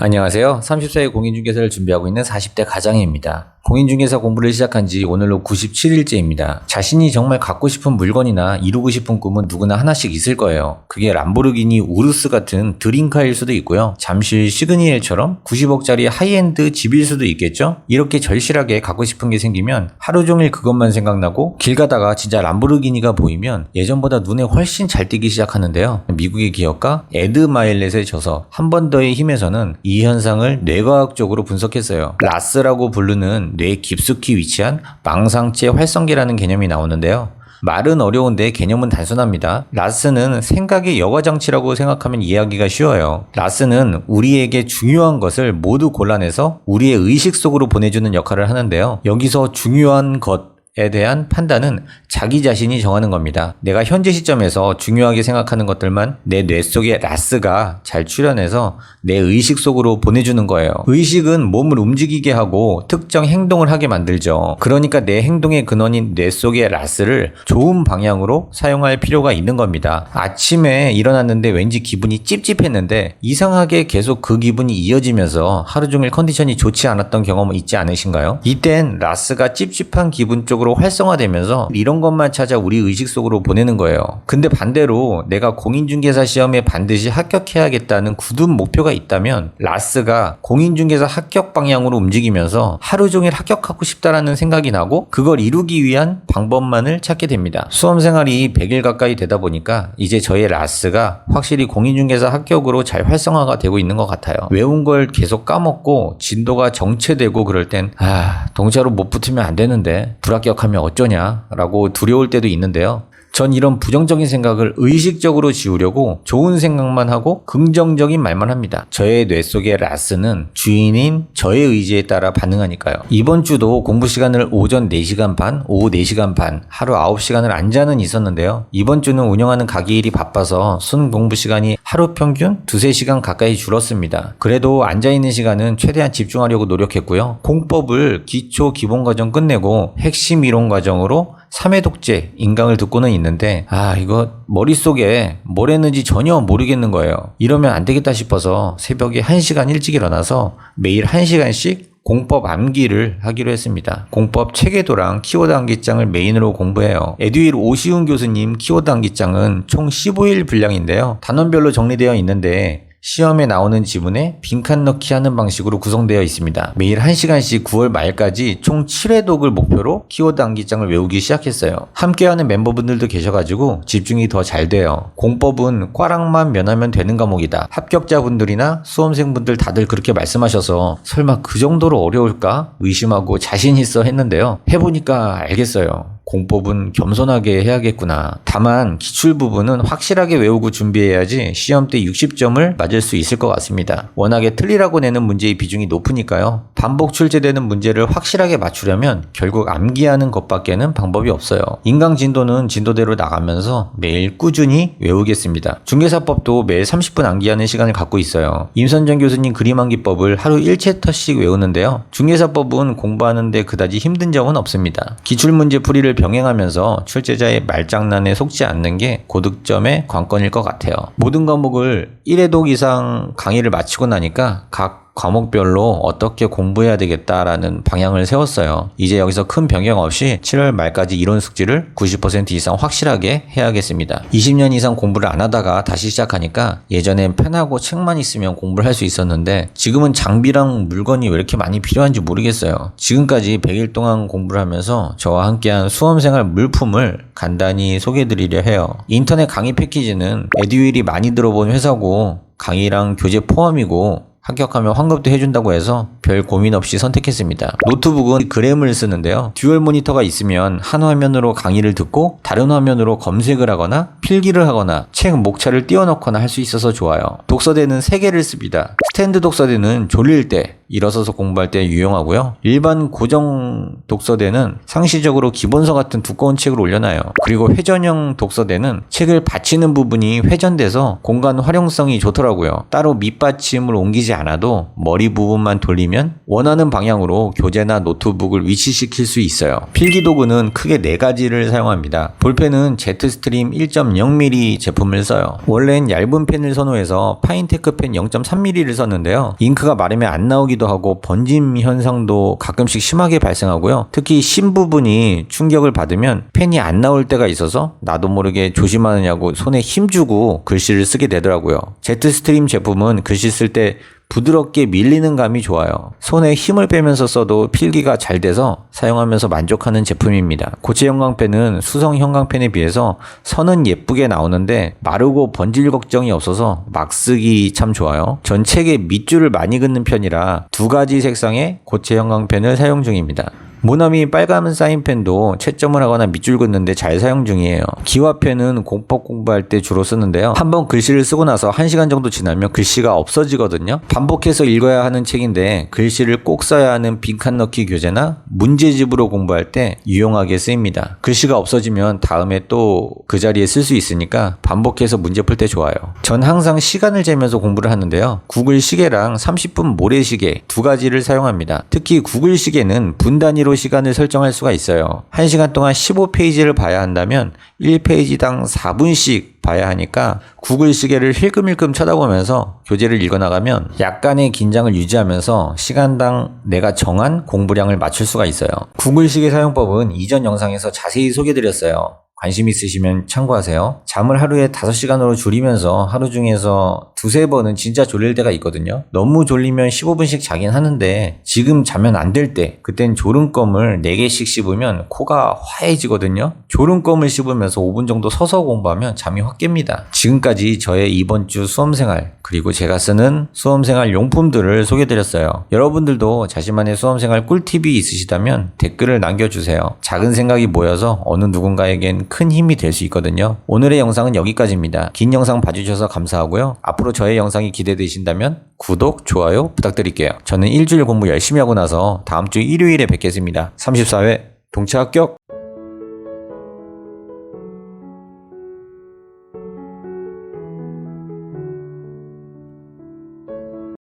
안녕하세요. 30세 공인중개사를 준비하고 있는 40대 가장입니다. 공인중개사 공부를 시작한 지 오늘로 97일째입니다. 자신이 정말 갖고 싶은 물건이나 이루고 싶은 꿈은 누구나 하나씩 있을 거예요. 그게 람보르기니 우루스 같은 드림카일 수도 있고요. 잠실 시그니엘처럼 90억짜리 하이엔드 집일 수도 있겠죠? 이렇게 절실하게 갖고 싶은 게 생기면 하루 종일 그것만 생각나고 길 가다가 진짜 람보르기니가 보이면 예전보다 눈에 훨씬 잘 띄기 시작하는데요. 미국의 기업가 에드 마일렛의 저서 한 번 더의 힘에서는 이 현상을 뇌과학적으로 분석했어요. 라스라고 부르는 뇌 깊숙이 위치한 망상체 활성계라는 개념이 나오는데요. 말은 어려운데 개념은 단순합니다. 라스는 생각의 여과장치라고 생각하면 이해하기가 쉬워요. 라스는 우리에게 중요한 것을 모두 골라내서 우리의 의식 속으로 보내주는 역할을 하는데요. 여기서 중요한 것, 에 대한 판단은 자기 자신이 정하는 겁니다. 내가 현재 시점에서 중요하게 생각하는 것들만 내 뇌 속에 라스가 잘 출현해서 내 의식 속으로 보내주는 거예요. 의식은 몸을 움직이게 하고 특정 행동을 하게 만들죠. 그러니까 내 행동의 근원인 뇌 속의 라스를 좋은 방향으로 사용할 필요가 있는 겁니다. 아침에 일어났는데 왠지 기분이 찝찝했는데 이상하게 계속 그 기분이 이어지면서 하루 종일 컨디션이 좋지 않았던 경험은 있지 않으신가요? 이땐 라스가 찝찝한 기분 쪽으로 활성화되면서 이런 것만 찾아 우리 의식 속으로 보내는 거예요. 근데 반대로 내가 공인중개사 시험에 반드시 합격해야겠다는 굳은 목표가 있다면 라스가 공인중개사 합격 방향으로 움직이면서 하루 종일 합격하고 싶다라는 생각이 나고 그걸 이루기 위한 방법만을 찾게 됩니다. 수험 생활이 100일 가까이 되다 보니까 이제 저의 라스가 확실히 공인중개사 합격으로 잘 활성화가 되고 있는 것 같아요. 외운 걸 계속 까먹고 진도가 정체되고 그럴 땐 아, 동차로 못 붙으면 안 되는데 불합격하면 어쩌냐라고 두려울 때도 있는데요. 전 이런 부정적인 생각을 의식적으로 지우려고 좋은 생각만 하고 긍정적인 말만 합니다. 저의 뇌 속의 라스는 주인인 저의 의지에 따라 반응하니까요. 이번 주도 공부 시간을 오전 4시간 반, 오후 4시간 반, 하루 9시간을 안 자는 있었는데요. 이번 주는 운영하는 가게 일이 바빠서 순 공부 시간이 하루 평균 2, 3시간 가까이 줄었습니다. 그래도 앉아있는 시간은 최대한 집중하려고 노력했고요. 공법을 기초 기본 과정 끝내고 핵심 이론 과정으로 3회 독재 인강을 듣고는 있는데 아 이거 머릿속에 뭘 했는지 전혀 모르겠는 거예요. 이러면 안 되겠다 싶어서 새벽에 1시간 일찍 일어나서 매일 1시간씩 공법 암기를 하기로 했습니다. 공법 체계도랑 키워드 암기장을 메인으로 공부해요. 에듀윌 오시훈 교수님 키워드 암기장은 총 15일 분량인데요. 단원별로 정리되어 있는데 시험에 나오는 지문에 빈칸 넣기 하는 방식으로 구성되어 있습니다. 매일 1시간씩 9월 말까지 총 7회 독을 목표로 키워드 암기장을 외우기 시작했어요. 함께하는 멤버분들도 계셔가지고 집중이 더 잘 돼요. 공법은 꽈락만 면하면 되는 과목이다. 합격자분들이나 수험생분들 다들 그렇게 말씀하셔서 설마 그 정도로 어려울까 의심하고 자신 있어 했는데요. 해보니까 알겠어요. 공법은 겸손하게 해야겠구나. 다만 기출 부분은 확실하게 외우고 준비해야지 시험 때 60점을 맞을 수 있을 것 같습니다. 워낙에 틀리라고 내는 문제의 비중이 높으니까요. 반복 출제되는 문제를 확실하게 맞추려면 결국 암기하는 것밖에는 방법이 없어요. 인강 진도는 진도대로 나가면서 매일 꾸준히 외우겠습니다. 중개사법도 매일 30분 암기하는 시간을 갖고 있어요. 임선정 교수님 그림 암기법을 하루 1챕터씩 외우는데요. 중개사법은 공부하는데 그다지 힘든 점은 없습니다. 기출문제 풀이를 병행하면서 출제자의 말장난에 속지 않는 게 고득점의 관건일 것 같아요. 모든 과목을 1회독 이상 강의를 마치고 나니까 각 과목별로 어떻게 공부해야 되겠다라는 방향을 세웠어요. 이제 여기서 큰 변경 없이 7월 말까지 이론 숙지를 90% 이상 확실하게 해야겠습니다. 20년 이상 공부를 안 하다가 다시 시작하니까 예전엔 펜하고 책만 있으면 공부를 할 수 있었는데 지금은 장비랑 물건이 왜 이렇게 많이 필요한지 모르겠어요. 지금까지 100일 동안 공부를 하면서 저와 함께한 수험생활 물품을 간단히 소개해드리려 해요. 인터넷 강의 패키지는 에듀윌이 많이 들어본 회사고 강의랑 교재 포함이고 합격하면 환급도 해준다고 해서 별 고민 없이 선택했습니다. 노트북은 그램을 쓰는데요. 듀얼 모니터가 있으면 한 화면으로 강의를 듣고 다른 화면으로 검색을 하거나 필기를 하거나 책 목차를 띄워넣거나 할 수 있어서 좋아요. 독서대는 3개를 씁니다. 스탠드 독서대는 졸릴 때 일어서서 공부할 때 유용하고요. 일반 고정 독서대는 상시적으로 기본서 같은 두꺼운 책을 올려놔요. 그리고 회전형 독서대는 책을 받치는 부분이 회전돼서 공간 활용성이 좋더라고요. 따로 밑받침을 옮기지 않아도 머리 부분만 돌리면 원하는 방향으로 교재나 노트북을 위치시킬 수 있어요. 필기 도구는 크게 네 가지를 사용합니다. 볼펜은 제트스트림 1.0mm 제품을 써요. 원래는 얇은 펜을 선호해서 파인테크 펜 0.3mm를 썼는데요. 잉크가 마르면 안 나오기 도 하고 번짐 현상도 가끔씩 심하게 발생하고요. 특히 심 부분이 충격을 받으면 펜이 안 나올 때가 있어서 나도 모르게 조심하느냐고 손에 힘주고 글씨를 쓰게 되더라고요. 제트 스트림 제품은 글씨 쓸때 부드럽게 밀리는 감이 좋아요. 손에 힘을 빼면서 써도 필기가 잘 돼서 사용하면서 만족하는 제품입니다. 고체 형광펜은 수성 형광펜에 비해서 선은 예쁘게 나오는데 마르고 번질 걱정이 없어서 막 쓰기 참 좋아요. 전 책에 밑줄을 많이 긋는 편이라 두 가지 색상의 고체 형광펜을 사용 중입니다. 모나미 빨간 사인펜도 채점을 하거나 밑줄 긋는데 잘 사용 중이에요. 기와펜은 공법 공부할 때 주로 쓰는데요. 한번 글씨를 쓰고 나서 1시간 정도 지나면 글씨가 없어지거든요. 반복해서 읽어야 하는 책인데 글씨를 꼭 써야 하는 빈칸 넣기 교재나 문제집으로 공부할 때 유용하게 쓰입니다. 글씨가 없어지면 다음에 또 그 자리에 쓸 수 있으니까 반복해서 문제 풀 때 좋아요. 전 항상 시간을 재면서 공부를 하는데요. 구글 시계랑 30분 모래시계 두 가지를 사용합니다. 특히 구글 시계는 분 단위로 시간을 설정할 수가 있어요. 1시간 동안 15페이지를 봐야 한다면 1페이지당 4분씩 봐야 하니까 구글 시계를 힐끔힐끔 쳐다보면서 교재를 읽어나가면 약간의 긴장을 유지하면서 시간당 내가 정한 공부량을 맞출 수가 있어요. 구글 시계 사용법은 이전 영상에서 자세히 소개드렸어요. 관심 있으시면 참고하세요. 잠을 하루에 5시간으로 줄이면서 하루 중에서 두세 번은 진짜 졸릴 때가 있거든요. 너무 졸리면 15분씩 자긴 하는데 지금 자면 안 될 때 그땐 졸음껌을 4개씩 씹으면 코가 화해지거든요. 졸음껌을 씹으면서 5분 정도 서서 공부하면 잠이 확 깹니다. 지금까지 저의 이번 주 수험생활 그리고 제가 쓰는 수험생활 용품들을 소개드렸어요. 여러분들도 자신만의 수험생활 꿀팁이 있으시다면 댓글을 남겨주세요. 작은 생각이 모여서 어느 누군가에겐 큰 힘이 될 수 있거든요. 오늘의 영상은 여기까지입니다. 긴 영상 봐주셔서 감사하고요. 앞으로 저의 영상이 기대되신다면 구독, 좋아요 부탁드릴게요. 저는 일주일 공부 열심히 하고 나서 다음 주 일요일에 뵙겠습니다. 34회 동체 합격!